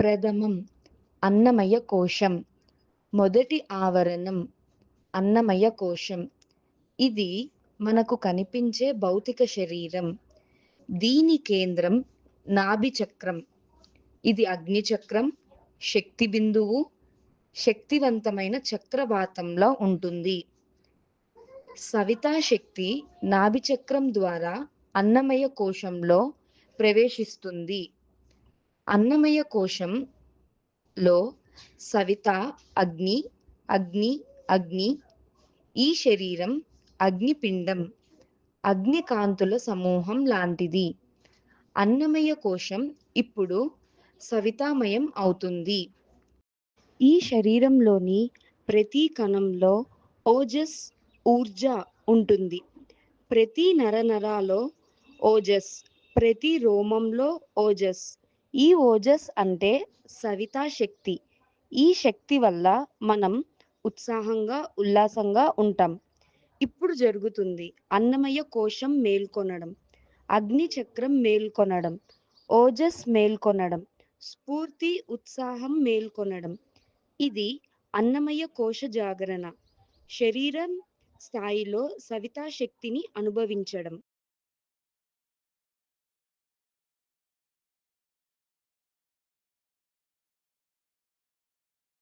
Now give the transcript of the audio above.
ప్రథమం అన్నమయ కోశం. మొదటి ఆవరణం అన్నమయ కోశం. ఇది మనకు కనిపించే భౌతిక శరీరం. దీని కేంద్రం నాభి చక్రం. ఇది అగ్ని చక్రం శక్తి బిందువు శక్తివంతమైన చక్రవాతంలో ఉంటుంది. సవితా శక్తి నాభి చక్రం ద్వారా అన్నమయ కోశంలో ప్రవేశిస్తుంది. అన్నమయ కోశంలో సవిత అగ్ని అగ్ని అగ్ని ఈ శరీరం అగ్నిపిండం అగ్నికాంతుల సమూహం లాంటిది. అన్నమయ కోశం ఇప్పుడు సవితామయం అవుతుంది. ఈ శరీరంలోని ప్రతి కణంలో ఓజస్ ఊర్జ ఉంటుంది. ప్రతి నరనరాలో ఓజస్ ప్రతి రోమంలో ఓజస్ ఈ ఓజస్ అంటే సవితా శక్తి. ఈ శక్తి వల్ల మనం ఉత్సాహంగా ఉల్లాసంగా ఉంటాం. ఇప్పుడు జరుగుతుంది అన్నమయ కోశం మేల్కొనడం అగ్నిచక్రం మేల్కొనడం ఓజస్ మేల్కొనడం స్ఫూర్తి ఉత్సాహం మేల్కొనడం. ఇది అన్నమయ కోశ జాగరణ. శరీరం స్థాయిలో సవితా శక్తిని అనుభవించడం.